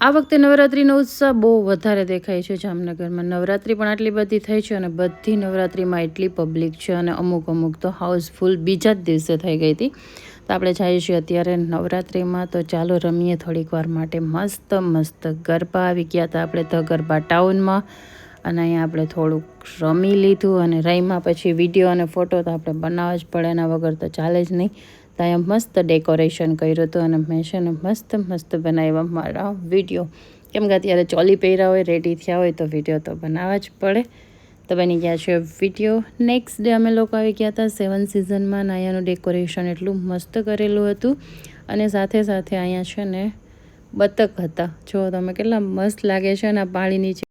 આ વખતે નવરાત્રિનો ઉત્સાહ બહુ વધારે દેખાય છે જામનગરમાં. નવરાત્રિ પણ આટલી બધી થઈ છે અને બધી નવરાત્રિમાં એટલી પબ્લિક છે અને અમુક અમુક તો હાઉસફુલ બીજા જ દિવસે થઈ ગઈ હતી. તો આપણે જઈએ છીએ અત્યારે નવરાત્રિમાં તો ચાલો રમીએ થોડીક વાર માટે. મસ્ત મસ્ત ગરબા આવી ગયા હતા આપણે તો ગરબા ટાઉનમાં અને અહીંયા આપણે થોડુંક રમી લીધું અને રહીમાં પછી વીડિયો અને ફોટો તો આપણે બનાવવા જ પડે એના વગર તો ચાલે જ નહીં. તો અહીંયા મસ્ત ડેકોરેશન કર્યું હતું અને મેં છે ને મસ્ત મસ્ત બનાવ્યા મારા વીડિયો. કેમ કે અત્યારે ચોલી પહેર્યા હોય રેડી થયા હોય, તો વીડિયો તો બનાવવા જ પડે. તો બની ગયા છે વીડિયો. નેક્સ્ટ ડે અમે લોકો આવી ગયા હતા સેવન સિઝનમાં નાયાનું ડેકોરેશન એટલું મસ્ત કરેલું હતું. અને સાથે સાથે અહીંયા છે ને બતક હતા. જો તમે કેટલા મસ્ત લાગે છે ને આ પાણી નીચે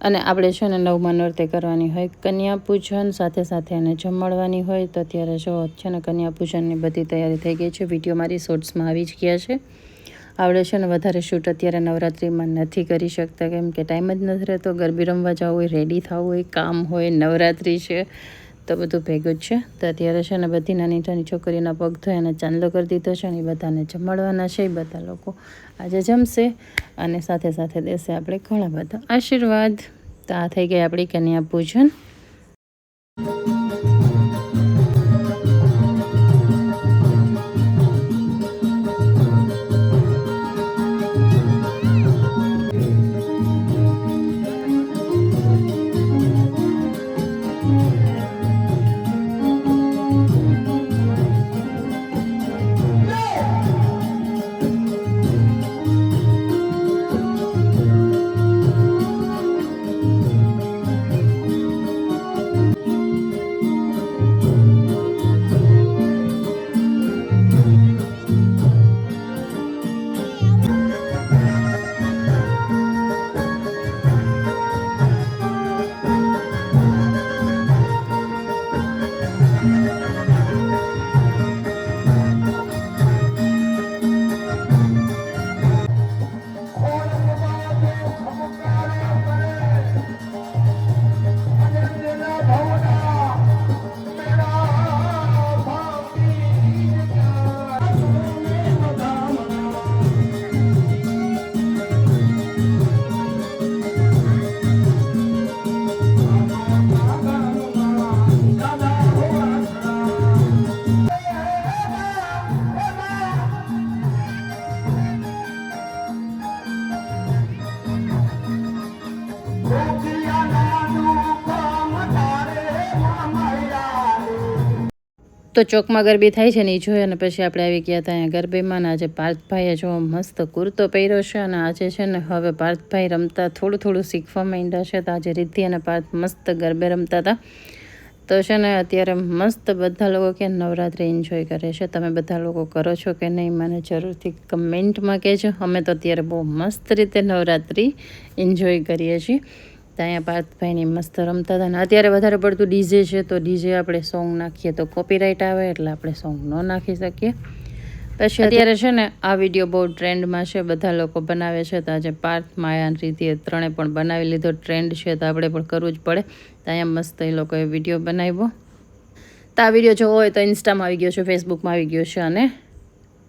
અને આપણે છે ને નવમા નૃત્ય કરવાની હોય કન્યા પૂજન સાથે સાથે એને જમાડવાની હોય, તો અત્યારે જો છે ને કન્યા પૂજનની બધી તૈયારી થઈ ગઈ છે. વીડિયો મારી શોર્ટ્સમાં આવી જ ગયા છે. આપણે છે ને વધારે શૂટ અત્યારે નવરાત્રિમાં નથી કરી શકતા. કેમ કે ટાઈમ જ નથી રહેતો. ગરબી રમવા જવું હોય રેડી થવું હોય, કામ હોય, નવરાત્રિ છે, તો બધું ભેગું જ છે. તો અત્યારે છે ને બધી નાની નાની છોકરીના પગ ધોઈ અને ચાંદલો કરી દીધો છે ને એ બધાને જમાડવાના છે, એ બધા લોકો આજે જમશે અને સાથે સાથે દેશે આપણે ઘણા બધા આશીર્વાદ. તો આ થઈ ગઈ આપણી કન્યા પૂજન. તો ચોકમાં ગરબી થાય છે ને એ જોઈ અને પછી આપણે આવી ગયા હતા અહીંયા ગરબીમાં ને આજે પાર્થભાઈએ જો મસ્ત કુર્તો પહેર્યો છે અને આજે છે ને હવે પાર્થભાઈ રમતા થોડું થોડું શીખવા માંડ્યા છે તો આજે રિદ્ધિ અને પાર્થ મસ્ત ગરબે રમતા હતા તો છે ને અત્યારે મસ્ત બધા લોકો કે નવરાત્રિ એન્જોય કરે છે. તમે બધા લોકો કરો છો કે નહીં મને જરૂરથી કમેન્ટમાં કહેજો. અમે તો અત્યારે બહુ મસ્ત રીતે નવરાત્રિ એન્જોય કરીએ છીએ. તો અહીંયા પાર્થભાઈની મસ્ત રમતા હતા ને અત્યારે વધારે પડતું ડીજે છે તો ડીજે આપણે સોંગ નાખીએ તો કોપીરાઇટ આવે એટલે આપણે સોંગ ન નાખી શકીએ. પછી અત્યારે છે ને આ વીડિયો બહુ ટ્રેન્ડમાં છે બધા લોકો બનાવે છે તો આજે પાર્થ માયા રીતે ત્રણે પણ બનાવી લીધો ટ્રેન્ડ છે તો આપણે પણ કરવું જ પડે. તો અહીંયા મસ્ત એ લોકોએ વીડિયો બનાવ્યો. તો આ વીડિયો જોવો હોય તો ઇન્સ્ટામાં આવી ગયો છે ફેસબુકમાં આવી ગયો છે અને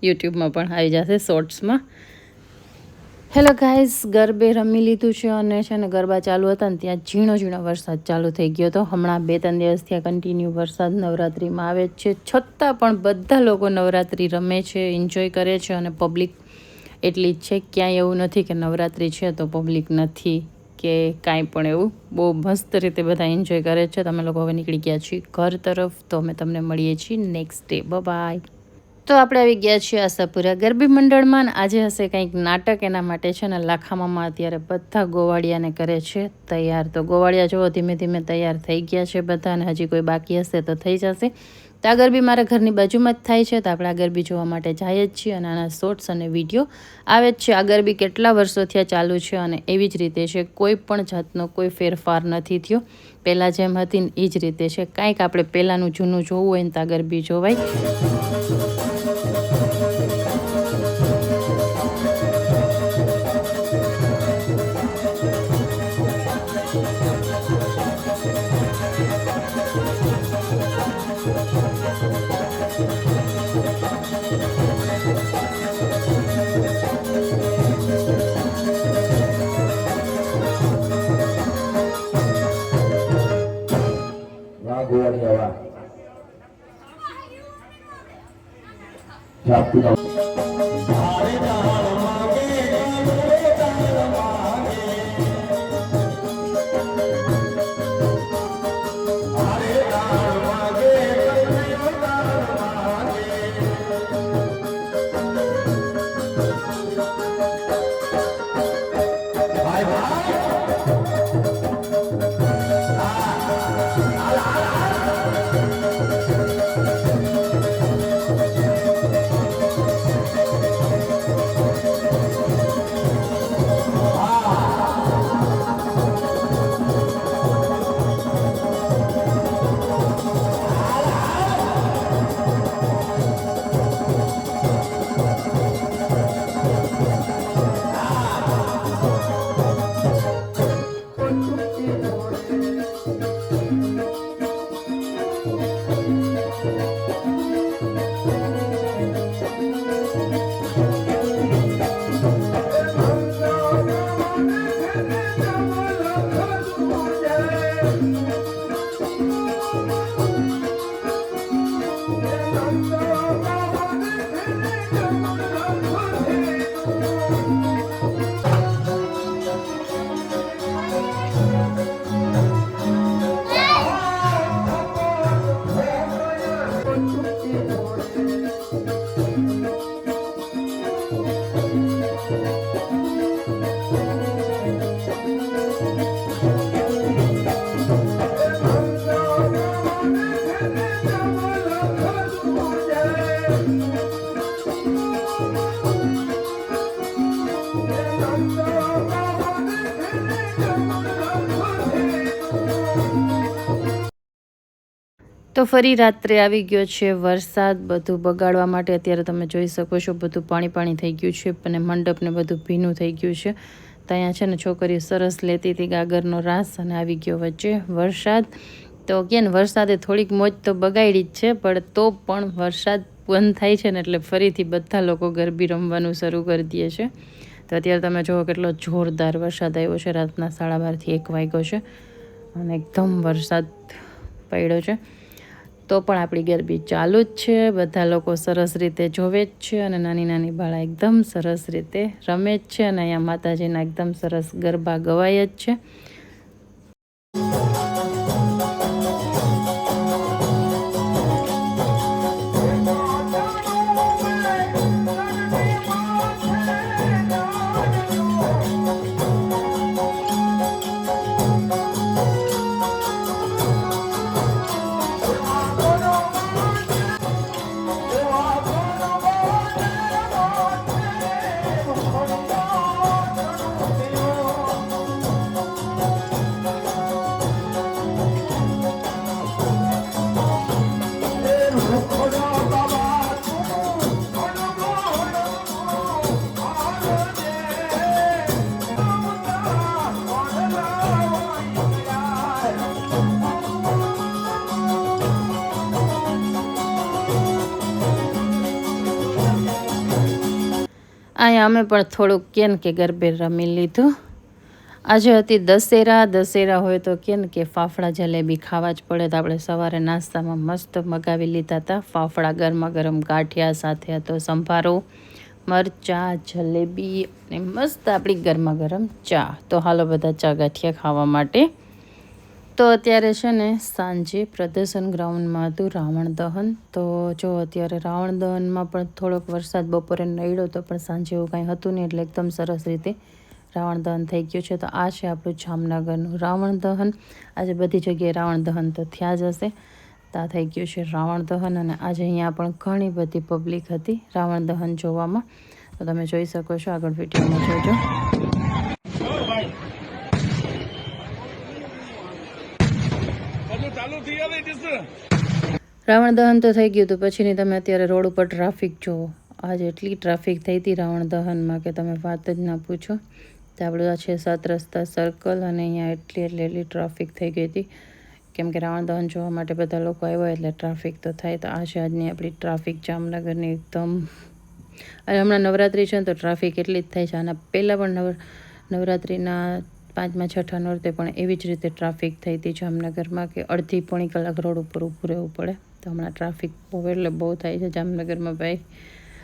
યુટ્યુબમાં પણ આવી જશે શોર્ટ્સમાં હેલો ગાઈઝ ગરબે રમી લીધું છે અને છે ને ગરબા ચાલુ હતા ને ત્યાં ઝીણો ઝીણો વરસાદ ચાલુ થઈ ગયો હતો. હમણાં બે ત્રણ દિવસથી આ કન્ટિન્યુ વરસાદ નવરાત્રિમાં આવે છે. છતાં પણ બધા લોકો નવરાત્રિ રમે છે એન્જોય કરે છે અને પબ્લિક એટલી જ છે. ક્યાંય એવું નથી કે નવરાત્રિ છે તો પબ્લિક નથી કે કાંઈ પણ એવું. બહુ મસ્ત રીતે બધા એન્જોય કરે છે. તમે લોકો હવે નીકળી ગયા છીએ ઘર તરફ. તો અમે તમને મળીએ છીએ નેક્સ્ટ ડે બાય તો આપણે આવી ગયા છીએ આશાપુરા ગરબી મંડળમાં આજે હશે કંઈક નાટક એના માટે છે ને લાખામામાં અત્યારે બધા ગોવાળિયાને કરે છે તૈયાર. તો ગોવાળિયા જુઓ, ધીમે ધીમે તૈયાર થઈ ગયા છે બધાને હજી કોઈ બાકી હશે તો થઈ જશે. તો આ ગરબી મારા ઘરની બાજુમાં જ થાય છે તો આપણે આ ગરબી જોવા માટે જઈએ જ છીએ અને આના શોર્ટ્સ અને વીડિયો આવે જ છે. આ ગરબી કેટલા વર્ષોથી આ ચાલુ છે અને એવી જ રીતે છે, કોઈ પણ જાતનો કોઈ ફેરફાર નથી થયો. પહેલાં જેમ હતી ને એ જ રીતે છે. કાંઈક આપણે પહેલાંનું જૂનું જોવું હોય ને તો આ ગરબી જોવાય. দেয়া নেওয়া ধারে તો ફરી રાત્રે આવી ગયો છે વરસાદ, બધું બગાડવા માટે અત્યારે તમે જોઈ શકો છો, બધું પાણી પાણી થઈ ગયું છે અને મંડપને બધું ભીનું થઈ ગયું છે. તો અહીંયા છે ને છોકરીઓ સરસ લેતી હતી, ગાગરનો રાસ અને આવી ગયો વચ્ચે વરસાદ. તો કે ને વરસાદે થોડીક મોજ તો બગાડી જ છે, પણ તો પણ વરસાદ બંધ થાય છે ને એટલે ફરીથી બધા લોકો ગરબી રમવાનું શરૂ કરી દે છે. તો અત્યારે તમે જુઓ કેટલો જોરદાર વરસાદ આવ્યો છે, રાતના સાડા બારથી એક વાગ્યો છે અને એકદમ વરસાદ પડ્યો છે. તો પણ આપણી ગરબી ચાલુ જ છે. બધા લોકો સરસ રીતે જોવે જ છે અને નાની નાની બાળા એકદમ સરસ રીતે રમે જ છે અને અહીંયા માતાજીના એકદમ સરસ ગરબા ગવાય જ છે. અહીંયા અમે પણ થોડુંક કેન કે ગરબે રમી લીધું. આજે હતી દશેરા દશેરા હોય તો કે ને કે ફાફડા જલેબી ખાવા જ પડે તો આપણે સવારે નાસ્તામાં મસ્ત મગાવી લીધા હતા. ફાફડા ગરમા ગરમ ગાંઠિયા સાથે હતો, સંભારો, મરચા, જલેબી અને મસ્ત આપણી ગરમા ગરમ ચા. તો હાલો બધા ચા ગાંઠિયા ખાવા માટે તો અત્યારે છે ને સાંજે પ્રદર્શન ગ્રાઉન્ડમાં હતું રાવણ દહન. તો જો અત્યારે રાવણ દહનમાં પણ થોડોક વરસાદ બપોરે નડ્યો તો પણ સાંજે એવું કાંઈ હતું નહીં એટલે એકદમ સરસ રીતે રાવણ દહન થઈ ગયું છે. તો આ છે આપણું જામનગરનું રાવણ દહન. આજે બધી જગ્યાએ રાવણ દહન તો થયા જ હશે. તા થઈ ગયું છે રાવણ દહન અને આજે અહીંયા પણ ઘણી બધી પબ્લિક હતી રાવણ દહન જોવામાં. તો તમે જોઈ શકો છો આગળ વિડીયોમાં જોજો. રાવણ દહન તો થઈ ગયું હતું. પછીની તમે અત્યારે રોડ ઉપર ટ્રાફિક જુઓ આજે એટલી ટ્રાફિક થઈ હતી રાવણ દહનમાં કે તમે વાત જ ના પૂછો. તો આપણું આ છે સાત રસ્તા સર્કલ અને અહીંયા એટલી એટલે એટલી ટ્રાફિક થઈ ગઈ હતી. કેમ કે રાવણ દહન જોવા માટે બધા લોકો આવ્યા એટલે ટ્રાફિક તો થાય. તો આ છે આજની આપણી ટ્રાફિક જામનગરની એકદમ અને હમણાં નવરાત્રિ છે ને તો ટ્રાફિક એટલી જ થાય છે. આના પહેલાં પણ નવ નવરાત્રિના પાંચમા, છઠ્ઠા નોરતે પણ એવી જ રીતે ટ્રાફિક થઈ હતી જામનગરમાં કે અડધી પોણી કલાક રોડ ઉપર ઊભું રહેવું પડે. તો હમણાં ટ્રાફિક બહુ એટલે બહુ થાય છે જામનગરમાં ભાઈ.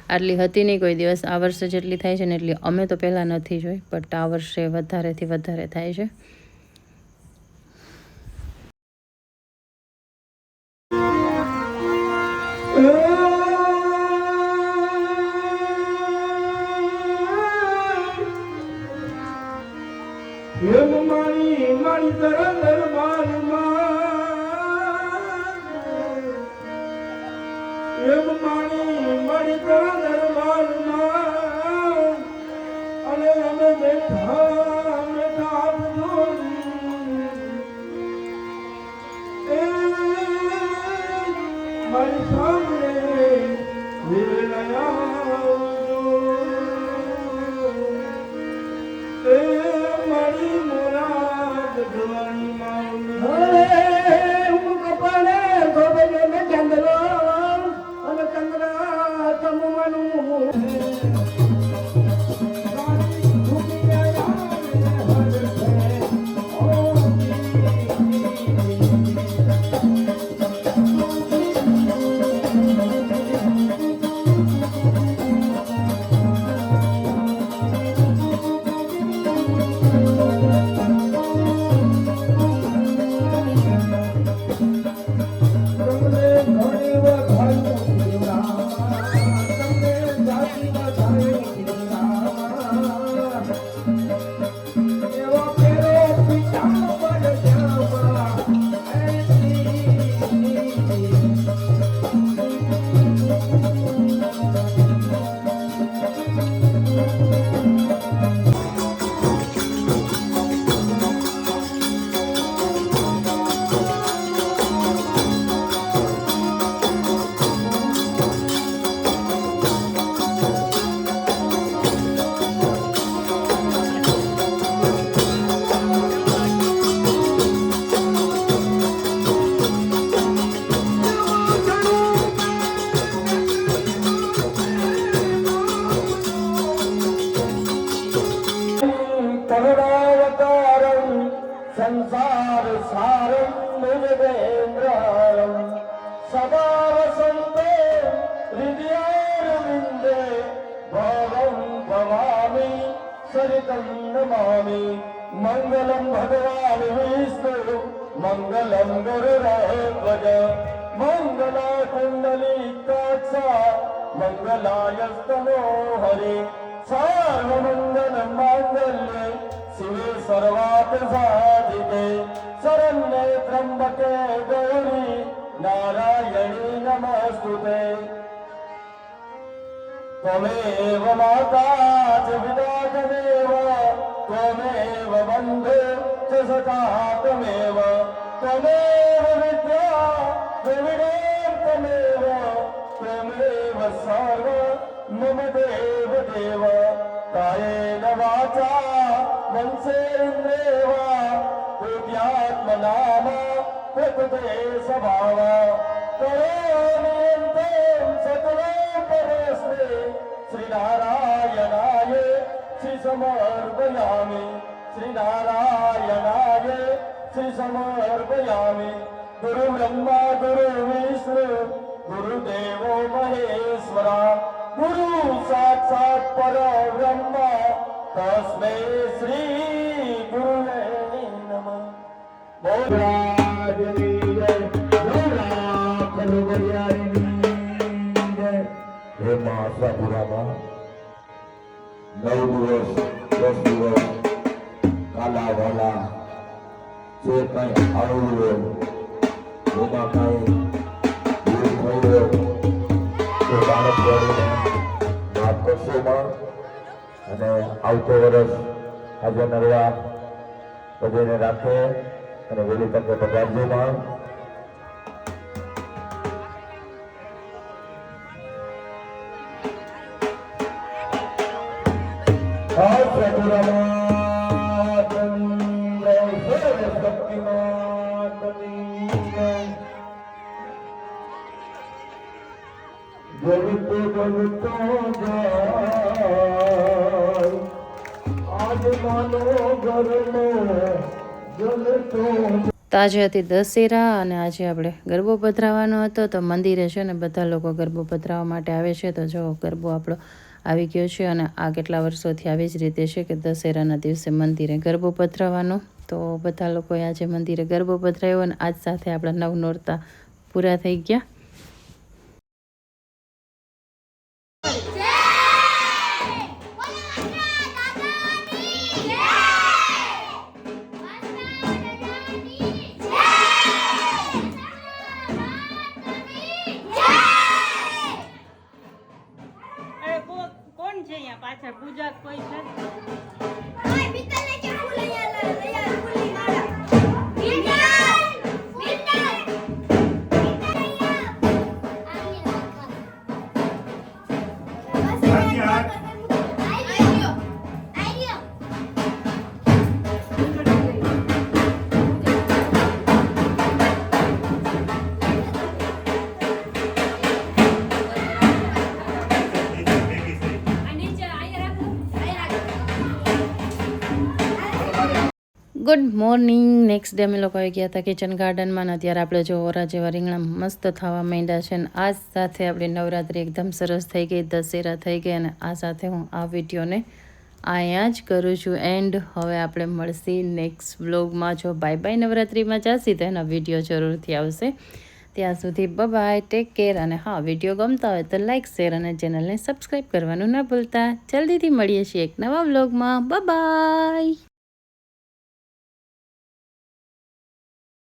આટલી હતી નહીં કોઈ દિવસ, આ વર્ષે જેટલી થાય છે ને એટલી અમે તો પહેલાં નથી જોઈ, બટ આ વર્ષે વધારેથી વધારે થાય છે. તરા દરબારમાં మంగళాయస్తనో హరి सर्वमङ्गलं माङ्गल्ये शिवे सर्वात् साधिके शरण्ये त्र्यम्बके गौरी नारायणी नमस्तुते त्वमेव माता च पिता च देव त्वमेव बन्धु च सखा त्वमेव त्वमेव विद्या द्रविणं त्वमेव प्रेमदेव सर्व मम देव देव कायेन वाचा मनसेन्द्रेव कोट्यात्मनाम प्रकृते स्वभाव करोमियन्तं सतलोपरस्ते श्रीनारायणाय श्रीसमर्पयामि श्रीनारायणाय श्रीसमर्पयामि गुरुब्रह्मा गुरुविष्णु ગુરુદેવ મહેશ્વર, ગુરુ સાક્ષાત પર બ્રહ્મ તસ્મે શ્રી ગુરુને નમ. બોલાજની જય ગૌરા ખરુગરિયાની જય હે મહાસાપુરામાં કાલા વાલા જે કઈ આવું હોય આવતો વર્ષ આજે નરવા બધીને રાખે અને વેલી તકે પધારજો માં જગતો જગતો જાય તો આજે હતી દશેરા અને આજે આપણે ગરબો પધરાવવાનો હતો. તો મંદિરે છે ને બધા લોકો ગરબો પધરાવવા માટે આવે છે. તો જો ગરબો આપણો આવી ગયો છે અને આ કેટલા વર્ષોથી આવી જ રીતે છે કે દશેરાના દિવસે મંદિરે ગરબો પધરાવવાનો. તો બધા લોકોએ આજે મંદિરે ગરબો પધરાવ્યો અને આજ સાથે આપણા નવ નોરતા પૂરા થઈ ગયા. અહીંયા પાછળ પૂજા કોઈ છે ગુડ મોર્નિંગ નેક્સ્ટ ડે અમે લોકો આવી ગયા હતા કિચન ગાર્ડનમાં અત્યારે આપણે જો ઓરા જેવા રીંગણા મસ્ત થવા માંડ્યા છે અને આ સાથે આપણી નવરાત્રિ એકદમ સરસ થઈ ગઈ, દશેરા થઈ ગઈ અને આ સાથે હું આ વિડીયોને અહીંયા જ કરું છું. એન્ડ હવે આપણે મળશે નેક્સ્ટ વ્લોગમાં જો બાય બાય નવરાત્રિમાં જશી તો એનો વીડિયો જરૂરથી આવશે. ત્યાં સુધી બાય ટેક કેર અને હા, વીડિયો ગમતા હોય તો લાઇક શેર અને ચેનલને સબસ્ક્રાઈબ કરવાનું ના ભૂલતા. જલ્દીથી મળીએ છીએ એક નવા વ્લોગમાં બાય